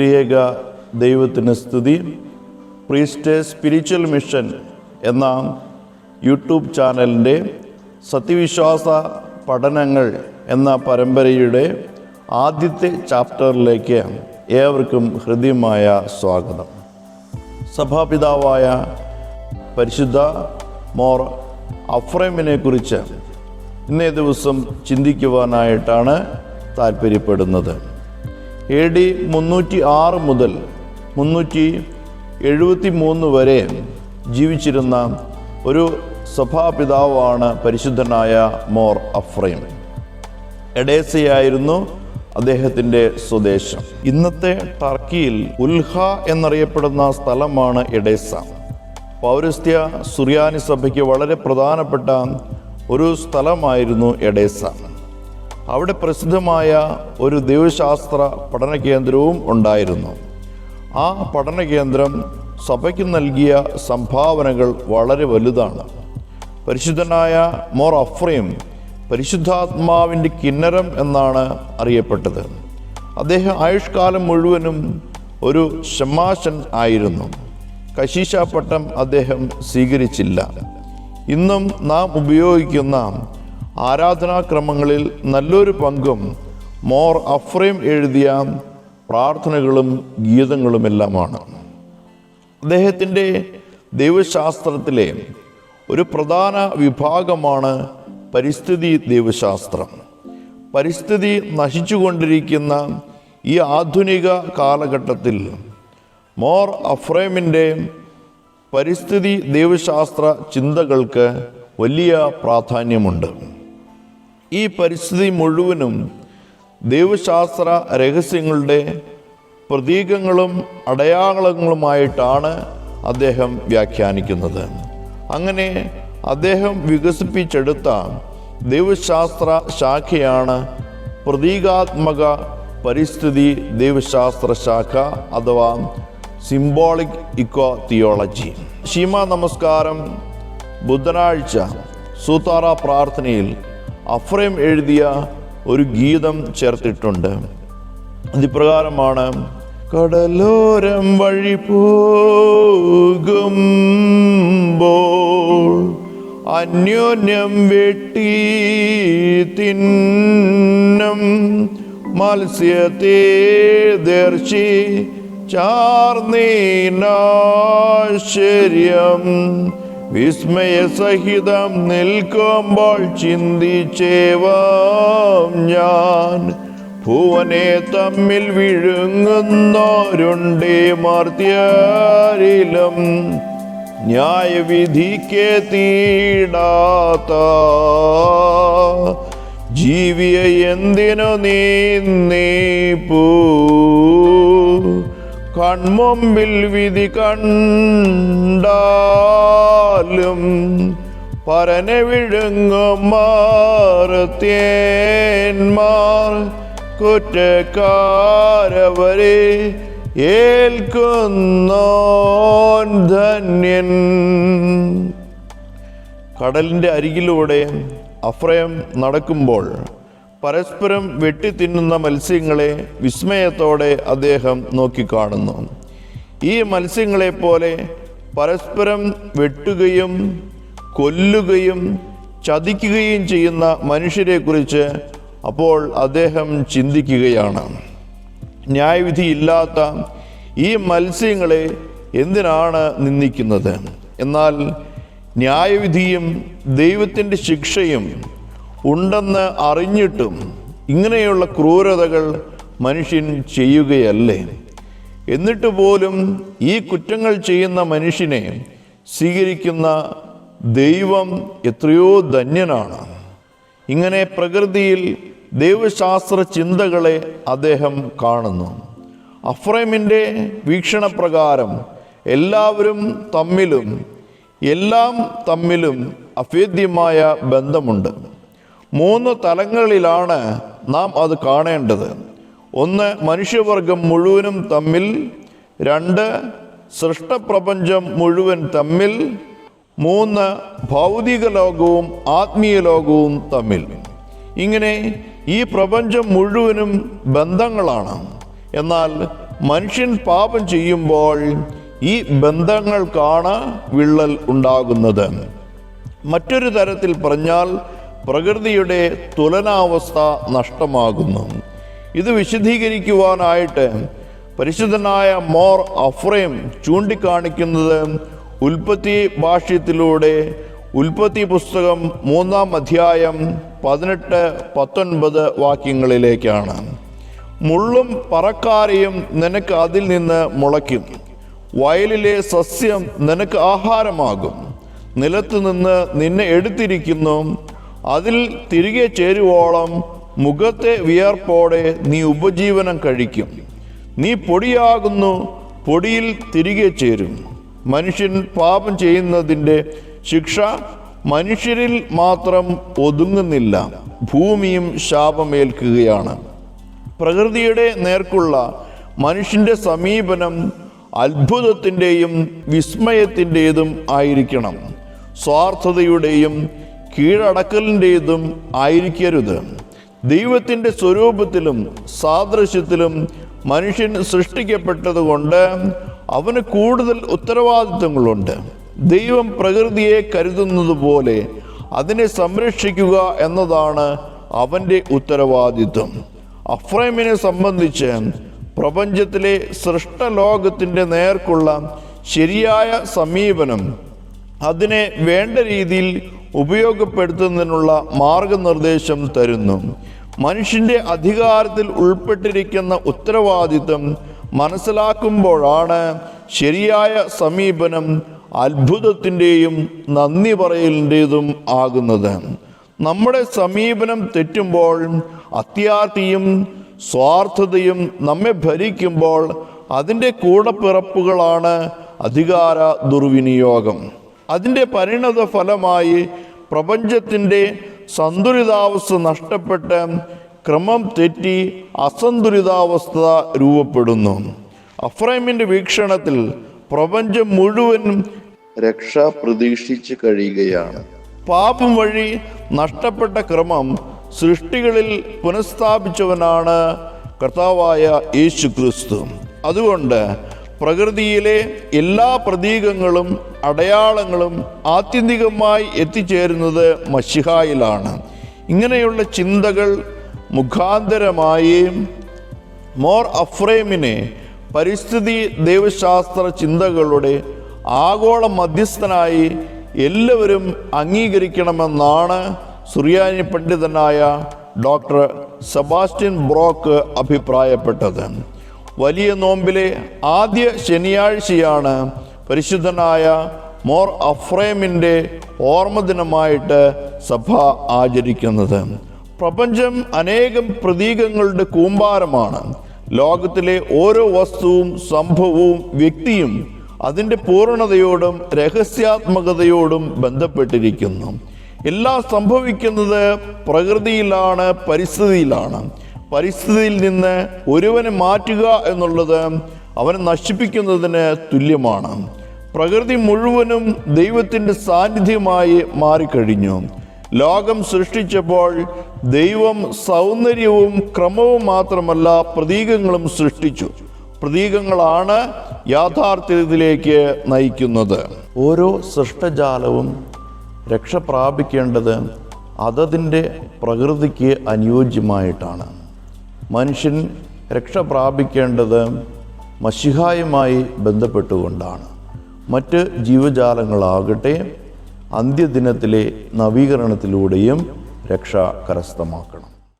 ത്രിയേക ദൈവത്തിന് സ്തുതി. പ്രീസ്റ്റ് സ്പിരിച്വൽ മിഷൻ എന്ന യൂട്യൂബ് ചാനലിന്റെ സത്യവിശ്വാസ പഠനങ്ങൾ എന്ന പരമ്പരയുടെ ആദ്യത്തെ ചാപ്റ്ററിലേക്ക് ഏവർക്കും ഹൃദ്യമായ സ്വാഗതം. സഭാപിതാവായ പരിശുദ്ധ മോർ അഫ്രൈമിനെ കുറിച്ച് ഇന്നേ ദിവസം ചിന്തിക്കുവാനായിട്ടാണ് താല്പര്യപ്പെടുന്നത് എ ഡി മുന്നൂറ്റി ആറ് മുതൽ മുന്നൂറ്റി എഴുപത്തി മൂന്ന് വരെ ജീവിച്ചിരുന്ന ഒരു സഭാപിതാവാണ് പരിശുദ്ധനായ മോർ അഫ്രൈം എഡേസയായിരുന്നു അദ്ദേഹത്തിന്റെ സ്വദേശം. ഇന്നത്തെ ടർക്കിയിൽ ഉൽഹ എന്നറിയപ്പെടുന്ന സ്ഥലമാണ് എഡേസ പൗരസ്ത്യ സുറിയാനി സഭയ്ക്ക് വളരെ പ്രധാനപ്പെട്ട ഒരു സ്ഥലമായിരുന്നു എഡേസ അവിടെ പ്രസിദ്ധമായ ഒരു ദൈവശാസ്ത്ര പഠന കേന്ദ്രവും ഉണ്ടായിരുന്നു. ആ പഠന കേന്ദ്രം സഭയ്ക്ക് നൽകിയ സംഭാവനകൾ വളരെ വലുതാണ്. പരിശുദ്ധനായ മോർ അഫ്രീം പരിശുദ്ധാത്മാവിന്റെ കിന്നരം എന്നാണ് അറിയപ്പെട്ടത്. അദ്ദേഹം ആയുഷ്കാലം മുഴുവനും ഒരു ഷമാശൻ ആയിരുന്നു. കശീശാപ്പട്ടം അദ്ദേഹം സ്വീകരിച്ചില്ല. ഇന്നും നാം ഉപയോഗിക്കുന്ന ആരാധനാക്രമങ്ങളിൽ നല്ലൊരു പങ്കും മോർ അഫ്രയും എഴുതിയ പ്രാർത്ഥനകളും ഗീതങ്ങളുമെല്ലാമാണ്. അദ്ദേഹത്തിന്റെ ദൈവശാസ്ത്രത്തിലെ ഒരു പ്രധാന വിഭാഗമാണ് പരിസ്ഥിതി ദൈവശാസ്ത്രം. പരിസ്ഥിതി നശിച്ചുകൊണ്ടിരിക്കുന്ന ഈ ആധുനിക കാലഘട്ടത്തിൽ മോർ അഫ്രൈമിന്റെ പരിസ്ഥിതി ദൈവശാസ്ത്ര ചിന്തകൾക്ക് വലിയ പ്രാധാന്യമുണ്ട്. ഈ പരിസ്ഥിതി മുഴുവനും ദൈവശാസ്ത്ര രഹസ്യങ്ങളുടെ പ്രതീകങ്ങളും അടയാളങ്ങളുമായിട്ടാണ് അദ്ദേഹം വ്യാഖ്യാനിക്കുന്നത്. അങ്ങനെ അദ്ദേഹം വികസിപ്പിച്ചെടുത്ത ദൈവശാസ്ത്ര ശാഖയാണ് പ്രതീകാത്മക പരിസ്ഥിതി ദൈവശാസ്ത്ര ശാഖ അഥവാ സിംബോളിക് ഇക്കോ തിയോളജി ശീമ നമസ്കാരം. ബുധനാഴ്ച സൂത്താറ പ്രാർത്ഥനയിൽ അഫ്രേം എഴുതിയ ഒരു ഗീതം ചേർത്തിട്ടുണ്ട്. അതിപ്രകാരമാണ് കടലോരം വഴി പോകുമ്പോൾ അന്യോന്യം വെട്ടി തിന്നം മത്സ്യത്തെ ദർശി ചാർന്നീനാശ്ചര്യം വിസ്മയസഹിതം നിൽക്കുമ്പോൾ ചിന്തിച്ചേവാം ഞാൻ. ഭുവനെ തമ്മിൽ വിഴുങ്ങുന്നോരുണ്ടേ മർത്യരിലും. ന്യായവിധിക്ക് തീടാത്ത ജീവിയ എന്തിനു നീപ്പൂ കൺമുമ്പിൽ വിധി കണ്ടാലും പരനെ വിഴുങ്ങും മാറത്തേന്മാർ കുറ്റക്കാരവരെ ഏൽക്കുന്നോൻ ധന്യൻ. കടലിന്റെ അരികിലൂടെ അഫ്രയം നടക്കുമ്പോൾ പരസ്പരം വെട്ടിത്തിന്നുന്ന മത്സ്യങ്ങളെ വിസ്മയത്തോടെ അദ്ദേഹം നോക്കിക്കാണുന്നു. ഈ മത്സ്യങ്ങളെ പോലെ പരസ്പരം വെട്ടുകയും കൊല്ലുകയും ചതിക്കുകയും ചെയ്യുന്ന മനുഷ്യരെക്കുറിച്ച് അപ്പോൾ അദ്ദേഹം ചിന്തിക്കുകയാണ്. ന്യായവിധി ഇല്ലാത്ത ഈ മത്സ്യങ്ങളെ എന്തിനാണ് നിന്ദിക്കുന്നത്? എന്നാൽ ന്യായവിധിയും ദൈവത്തിന്റെ ശിക്ഷയും ഉണ്ടെന്ന് അറിഞ്ഞിട്ടും ഇങ്ങനെയുള്ള ക്രൂരതകൾ മനുഷ്യൻ ചെയ്യുകയല്ലേ? എന്നിട്ട് പോലും ഈ കുറ്റങ്ങൾ ചെയ്യുന്ന മനുഷ്യനെ സ്വീകരിക്കുന്ന ദൈവം എത്രയോ ധന്യനാണ്. ഇങ്ങനെ പ്രകൃതിയിൽ ദൈവശാസ്ത്ര ചിന്തകളെ അദ്ദേഹം കാണുന്നു. അഫ്രൈമിന്റെ വീക്ഷണപ്രകാരം എല്ലാവരും തമ്മിലും എല്ലാം തമ്മിലും അഭേദ്യമായ ബന്ധമുണ്ട്. മൂന്ന് തലങ്ങളിലാണ് നാം അത് കാണേണ്ടത്. ഒന്ന് മനുഷ്യവർഗം മുഴുവനും തമ്മിൽ. രണ്ട് സൃഷ്ടപ്രപഞ്ചം മുഴുവൻ തമ്മിൽ. മൂന്ന് ഭൗതിക ലോകവും ആത്മീയ ലോകവും തമ്മിൽ. ഇങ്ങനെ ഈ പ്രപഞ്ചം മുഴുവനും ബന്ധങ്ങളാണ്. എന്നാൽ മനുഷ്യൻ പാപം ചെയ്യുമ്പോൾ ഈ ബന്ധങ്ങൾക്കാണ് വിള്ളൽ ഉണ്ടാകുന്നത്. മറ്റൊരു തരത്തിൽ പറഞ്ഞാൽ പ്രകൃതിയുടെ തുലനാവസ്ഥ നഷ്ടമാകുന്നു. ഇത് വിശദീകരിക്കുവാനായിട്ട് പരിശുദ്ധനായ മോർ അഫ്രേം ചൂണ്ടിക്കാണിക്കുന്നത് ഉൽപ്പത്തി ഭാഷ്യത്തിലൂടെ. ഉൽപ്പത്തി പുസ്തകം മൂന്നാം അധ്യായം പതിനെട്ട് പത്തൊൻപത് വാക്യങ്ങളിലേക്കാണ്. മുള്ളും പറക്കാരയും നിനക്ക് അതിൽ നിന്ന് മുളയ്ക്കും. വയലിലെ സസ്യം നിനക്ക് ആഹാരമാകും. നിലത്തു നിന്ന് നിന്നെ എടുത്തിരിക്കുന്നു. അതിൽ തിരികെ ചേരുവോളം മുഖത്തെ വിയർപ്പോടെ നീ ഉപജീവനം കഴിക്കും. നീ പൊടിയാകുന്നു പൊടിയിൽ തിരികെ ചേരും. മനുഷ്യൻ പാപം ചെയ്യുന്നതിന്റെ ശിക്ഷ മനുഷ്യരിൽ മാത്രം ഒതുങ്ങുന്നില്ല ഭൂമിയും ശാപമേൽക്കുകയാണ്. പ്രകൃതിയുടെ നേർക്കുള്ള മനുഷ്യന്റെ സമീപനം അത്ഭുതത്തിന്റെയും വിസ്മയത്തിന്റെതും ആയിരിക്കണം. സ്വാർത്ഥതയുടെയും കീഴടക്കലിന്റെതും ആയിരിക്കരുത്. ദൈവത്തിന്റെ സ്വരൂപത്തിലും സാദൃശ്യത്തിലും മനുഷ്യൻ സൃഷ്ടിക്കപ്പെട്ടതുകൊണ്ട് അവന് കൂടുതൽ ഉത്തരവാദിത്വങ്ങളുണ്ട് ദൈവം പ്രകൃതിയെ കരുതുന്നത് പോലെ അതിനെ സംരക്ഷിക്കുക എന്നതാണ് അവന്റെ ഉത്തരവാദിത്വം. അഫ്രൈമിനെ സംബന്ധിച്ച് പ്രപഞ്ചത്തിലെ സൃഷ്ടലോകത്തിന്റെ നേർക്കുള്ള ശരിയായ സമീപനം അതിനെ വേണ്ട രീതിയിൽ ഉപയോഗപ്പെടുത്തുന്നതിനുള്ള മാർഗനിർദ്ദേശം തരുന്നു. മനുഷ്യന്റെ അധികാരത്തിൽ ഉൾപ്പെട്ടിരിക്കുന്ന ഉത്തരവാദിത്വം മനസ്സിലാക്കുമ്പോഴാണ് ശരിയായ സമീപനം അത്ഭുതത്തിന്റെയും നന്ദി പറയലിന്റെതും ആകുന്നത്. നമ്മുടെ സമീപനം തെറ്റുമ്പോൾ അത്യാർത്തിയും സ്വാർത്ഥതയും നമ്മെ ഭരിക്കുമ്പോൾ അതിന്റെ കൂടപ്പിറപ്പുകളാണ് അധികാര ദുർവിനിയോഗം. അതിന്റെ പരിണത ഫലമായി പ്രപഞ്ചത്തിന്റെ സന്തുലിതാവസ്ഥ നഷ്ടപ്പെട്ട് ക്രമം തെറ്റി അസന്തുലിതാവസ്ഥ രൂപപ്പെടുന്നു. അഫ്രൈമിന്റെ വീക്ഷണത്തിൽ പ്രപഞ്ചം മുഴുവനും രക്ഷ പ്രതീക്ഷിച്ച് കഴിയുകയാണ്. പാപം വഴി നഷ്ടപ്പെട്ട ക്രമം സൃഷ്ടികളിൽ പുനഃസ്ഥാപിച്ചവനാണ് കർത്താവായ യേശു ക്രിസ്തു അതുകൊണ്ട് പ്രകൃതിയിലെ എല്ലാ പ്രതീകങ്ങളും അടയാളങ്ങളും ആത്യന്തികമായി എത്തിച്ചേരുന്നത് മഷിഹായിലാണ്. ഇങ്ങനെയുള്ള ചിന്തകൾ മുഖാന്തരമായി മോർ അഫ്രേമിനെ പരിസ്ഥിതി ദൈവശാസ്ത്ര ചിന്തകളുടെ ആഗോള മധ്യസ്ഥനായി എല്ലാവരും അംഗീകരിക്കണമെന്നാണ് സുറിയാനി പണ്ഡിതനായ ഡോക്ടർ സെബാസ്റ്റ്യൻ ബ്രോക്ക് അഭിപ്രായപ്പെട്ടത്. വലിയ നോമ്പിലെ ആദ്യ ശനിയാഴ്ചയാണ് പരിശുദ്ധനായ മോർ അഫ്രേമിന്റെ ഓർമ്മദിനമായിട്ട് സഭ ആചരിക്കുന്നത്. പ്രപഞ്ചം അനേകം പ്രതീകങ്ങളുടെ കൂമ്പാരമാണ്. ലോകത്തിലെ ഓരോ വസ്തുവും സംഭവവും വ്യക്തിയും അതിന്റെ പൂർണതയോടും രഹസ്യാത്മകതയോടും ബന്ധപ്പെട്ടിരിക്കുന്നു. എല്ലാം സംഭവിക്കുന്നത് പ്രകൃതിയിലാണ് പരിസ്ഥിതിയിലാണ്. പരിസ്ഥിതിയിൽ നിന്ന് ഒരുവനെ മാറ്റുക എന്നുള്ളത് അവനെ നശിപ്പിക്കുന്നതിന് തുല്യമാണ്. പ്രകൃതി മുഴുവനും ദൈവത്തിന്റെ സാന്നിധ്യമായി മാറിക്കഴിഞ്ഞു. ലോകം സൃഷ്ടിച്ചപ്പോൾ ദൈവം സൗന്ദര്യവും ക്രമവും മാത്രമല്ല പ്രതീകങ്ങളും സൃഷ്ടിച്ചു. പ്രതീകങ്ങളാണ് യാഥാർത്ഥ്യത്തിലേക്ക് നയിക്കുന്നത്. ഓരോ സൃഷ്ടജാലവും രക്ഷ പ്രാപിക്കേണ്ടത് അതതിന്റെ പ്രകൃതിക്ക് അനുയോജ്യമായിട്ടാണ്. മനുഷ്യൻ രക്ഷ പ്രാപിക്കേണ്ടത് മഷിഹായുമായി ബന്ധപ്പെട്ടുകൊണ്ടാണ്. മറ്റ് ജീവജാലങ്ങളാകട്ടെ അന്ത്യദിനത്തിലെ നവീകരണത്തിലൂടെയും രക്ഷ കരസ്ഥമാക്കണം.